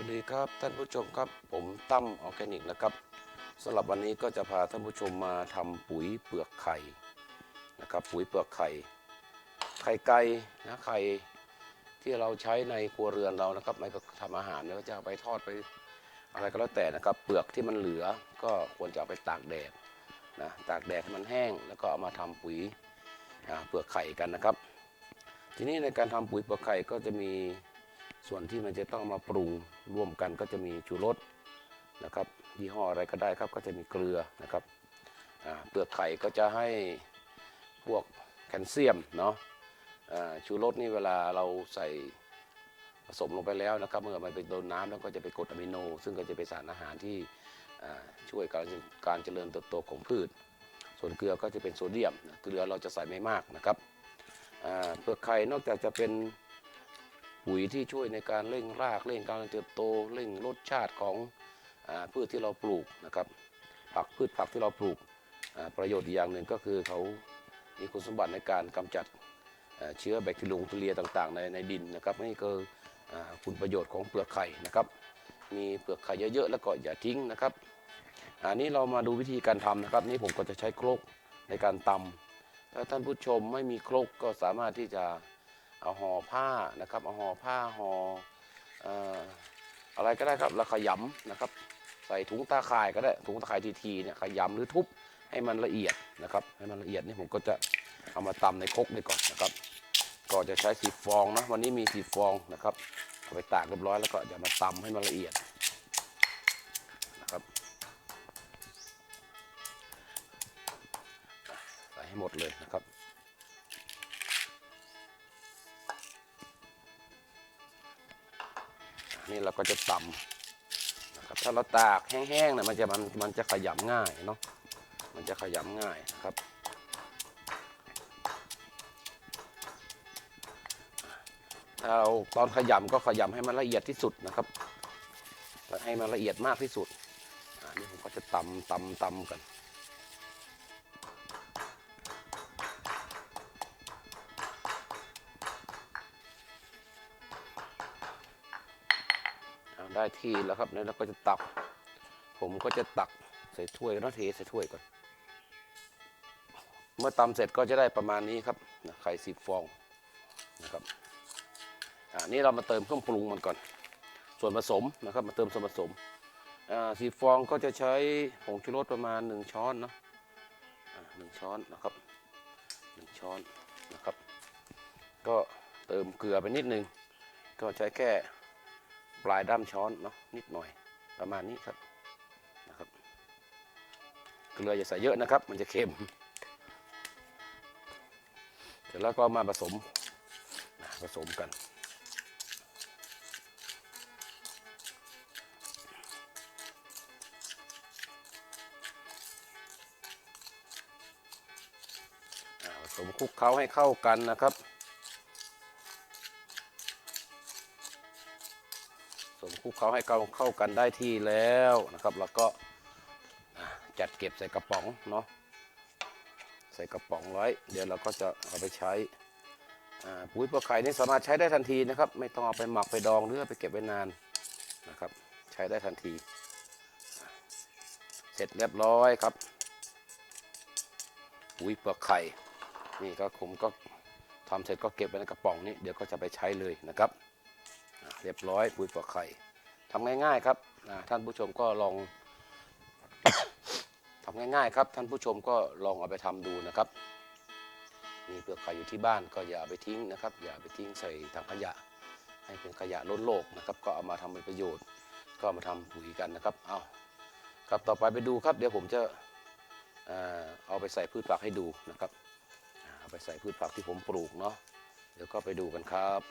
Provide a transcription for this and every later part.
สวัสดีครับท่านผู้ชมครับผมตั้มออร์แกนิกนะครับสำหรับวันนี้ก็จะพาท่านผู้ชมมาทำปุ๋ยเปลือกไข่นะครับปุ๋ยเปลือกไข่ไข่ไก่นะไข่ที่เราใช้ในครัวเรือนเรานะครับไม่ก็ทำอาหารแล้วจะเอาไปทอดไปอะไรก็แล้วแต่นะครับ เปลือกที่มันเหลือก็ควรจะเอาไปตากแดดนะตากแดดให้มันแห้ง แล้วก็เอามาทำปุ๋ยเปลือกไข่กันนะครับ ทีนี้ในการทำปุ๋ยเปลือกไข่ก็จะมีส่วนที่มันจะต้องมาปรุง ร่วมกันก็จะมีชูรสนะครับยี่ห้ออะไรก็ได้ครับก็จะมีเกลือนะครับเปลือกไข่ก็จะให้พวกแคลเซียมเนาะชูรสนี่เวลาเราใส่ผสมลงไปแล้วนะครับ เมื่อมันไปโดนน้ำแล้วก็จะไปกรดอะมิโน ซึ่งก็จะเป็นสารอาหารที่ช่วยการการเจริญเติบโตของพืช ส่วนเกลือก็จะเป็นโซเดียม เกลือเราจะใส่ไม่มากนะครับเปลือกไข่นอกจากจะเป็น ปุ๋ยที่ช่วยในการเร่งรากเร่งการเติบโตเร่งรสชาติของอพืชที่เราปลูกนะครับ ผักพืชผักที่เราปลูกประโยชน์อีกอย่างหนึ่งก็คือเขามีคุณสมบัติในการกำจัดเชื้อแบคทีเรียแบคทีเรียต่างๆ ในในดินนะครับนี่คือคุณประโยชน์ของเปลือกไข่นะครับ มีเปลือกไข่เยอะๆแล้วก็อย่าทิ้งนะครับ อันนี้เรามาดูวิธีการทำนะครับ นี่ผมก็จะใช้โครกในการตำถ้าท่านผู้ชมไม่มีครกก็สามารถที่จะ เอาห่อผ้านะครับเอาห่อผ้าห่อเอ่ออะไรก็ได้ครับแล้วขยำนะครับ ใส่ถุงตาข่ายก็ได้ถุงตาข่ายทีๆเนี่ยขยำหรือทุบให้มันละเอียดนะครับ ให้มันละเอียดนี่ผมก็จะเอามาตำในครกนี่ก่อนนะครับ ก็จะใช้สีฟองนะวันนี้มีสีฟองนะครับเอาไปตากเรียบร้อยแล้วก็จะมาตำให้มันละเอียดนะครับใส่ให้หมดเลยนะครับ นี่เราก็จะตำนะครับถ้าเราตากแห้งๆเนี่ยมันจะมันมันจะขยำง่ายเนาะมันจะขยำง่ายนะครับถ้าเราตอนขยำก็ขยำให้มันละเอียดที่สุดนะครับ ให้มันละเอียดมากที่สุด อันนี้ผมก็จะตำตำตำกัน ได้ที่แล้วครับแล้วเราก็จะตัก ผมก็จะตักใส่ถ้วยแล้วเทใส่ถ้วยก่อน เมื่อตำเสร็จก็จะได้ประมาณนี้ครับนะไข่สิบฟองนะครับอ่านี่เรามาเติมเครื่องปรุงมันก่อน ส่วนผสมนะครับ มาเติมส่วนผสมอ่าสีฟองก็จะใช้ผงชูรสประมาณ 1 ช้อนเนาะอ่าหนึ่งช้อนนะครับหนึ่งช้อนนะครับ ก็เติมเกลือไปนิดนึง ก็ใช้แค่ ลายด้ามช้อนเนาะนิดหน่อยประมาณนี้ครับนะครับเกลืออย่าใส่เยอะนะครับ มันจะเค็มเสร็จแล้วก็มาผสมผสมกันผสมคลุกเคล้าให้เข้ากันนะครับ ลุกเคล้าให้เข้าเข้ากันได้ที่แล้วนะครับ แล้วก็จัดเก็บใส่กระป๋องเนาะใส่กระป๋องไว้ เดี๋ยวเราก็จะเอาไปใช้อ่าปุ๋ยปลาไข่นี่สามารถใช้ได้ทันทีนะครับ ไม่ต้องเอาไปหมักไปดองหรือไปเก็บไว้นานนะครับ ใช้ได้ทันที เสร็จเรียบร้อยครับ ปุ๋ยเปลือกไข่นี่ก็ผมก็ทำเสร็จก็เก็บไว้ในกระป๋องนี้เดี๋ยวก็จะไปใช้เลยนะครับ เรียบร้อยปุ๋ยปลอกไข่ ทำง่ายๆครับท่านผู้ชมก็ลองทำง่ายๆครับ ท่านผู้ชมก็ลองเอาไปทำดูนะครับ มีเปลือกไข่อยู่ที่บ้านก็อย่าไปทิ้งนะครับ อย่าไปทิ้งใส่ถังขยะ ให้เป็นขยะล้นโลกนะครับ ก็เอามาทำเป็นประโยชน์ ก็มาทำปุ๋ยกันนะครับเอาครับต่อไปไปดูครับ เดี๋ยวผมจะเอาไปใส่พืชผักให้ดูนะครับเอาไปใส่พืชผักที่ผมปลูกเนาะเดี๋ยวก็ไปดูกันครับ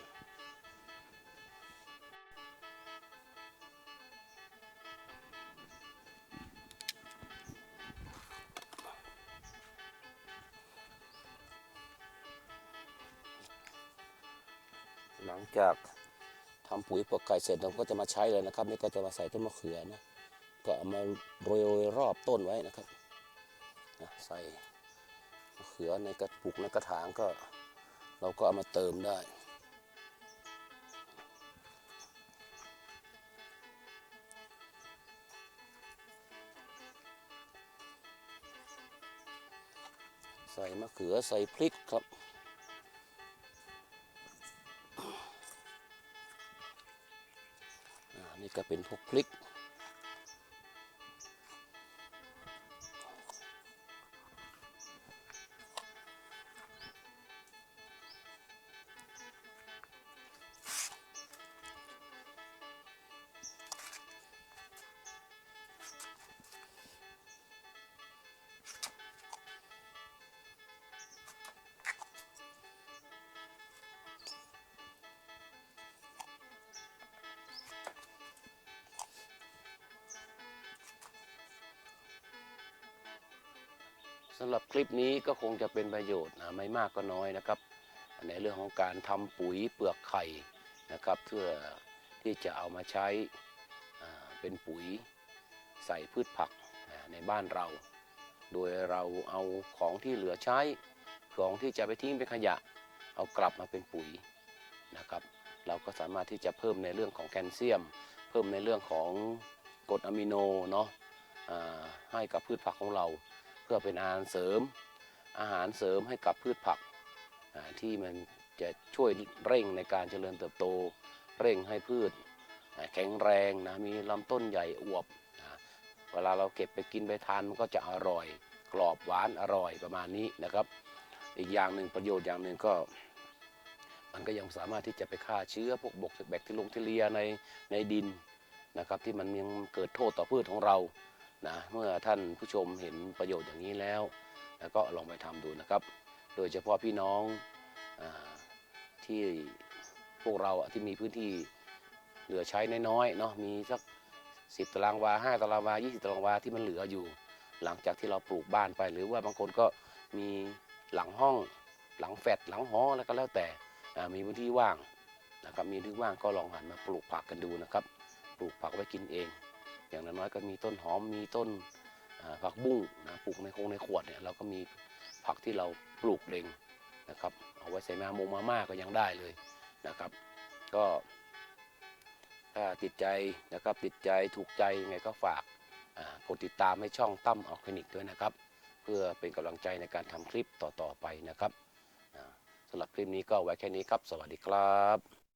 หลังจากทำปุ๋ยปลกไก่เสร็จเราก็จะมาใช้เลยนะครับ นี่ก็จะมาใส่ต้นมะเขือนะก็เอามาโรยรอบต้นไว้นะครับใส่มะเขือในกระปุกในกระถางก็ เราก็เอามาเติมได้ใส่มะเขือใส่พริกครับ ก็เป็นพวกพริก สำหรับคลิปนี้ก็คงจะเป็นประโยชน์นะไม่มากก็น้อยนะครับ ในเรื่องของการทำปุ๋ยเปลือกไข่นะครับเพื่อที่จะเอามาใช้เป็นปุ๋ยใส่พืชผักในบ้านเรา โดยเราเอาของที่เหลือใช้ของที่จะไปทิ้งเป็นขยะ เอากลับมาเป็นปุ๋ยนะครับ เราก็สามารถที่จะเพิ่มในเรื่องของแคลเซียม เพิ่มในเรื่องของกรดอะมิโนเนาะให้กับพืชผักของเรา เพื่อเป็นอาหารเสริม อาหารเสริมให้กับพืชผักที่มันจะช่วยเร่งในการเจริญเติบโต เร่งให้พืชแข็งแรงนะมีลำต้นใหญ่อวบนะเวลาเราเก็บไปกินไปทานมันก็จะอร่อย กรอบหวานอร่อยประมาณนี้นะครับ อีกอย่างหนึ่งประโยชน์อย่างหนึ่งก็ มันก็ยังสามารถที่จะไปฆ่าเชื้อพวกบกแบคทีลงทีเรียในในดินนะครับ ที่มันยังเกิดโทษต่อพืชของเรา นะเมื่อท่านผู้ชมเห็นประโยชน์อย่างนี้แล้วแล้วก็ลองไปทำดูนะครับ โดยเฉพาะพี่น้องอที่พวกเราที่มีพื้นที่เหลือใช้น้อยๆเนาะมีสัก10ตารางวา5ตารางวา20ตารางวาที่มันเหลืออยู่ หลังจากที่เราปลูกบ้านไป หรือว่าบางคนก็มีหลังห้องหลังแฟดหลังหอแล้วก็แล้วแต่มีพื้นที่ว่างนะครับมีพื้นที่ว่างก็ลองหันมาปลูกผักกันดูนะครับ ปลูกผักไว้กินเอง อย่างน้อยๆก็มีต้นหอมมีต้นผักบุ้งนะปลูกในโคงในขวดเนี่ยเราก็มีผักที่เราปลูกเองนะครับเอาไว้ใส่มามมาม่าก็ยังได้เลยนะครับ ก็ถ้าติดใจนะครับติดใจถูกใจยังไงก็ฝากกดติดตามให้ช่องตั้มออร์แกนิกด้วยนะครับ เพื่อเป็นกำลังใจในการทำคลิปต่อๆไปนะครับสำหรับคลิปนี้ก็ไว้แค่นี้ครับ สวัสดีครับ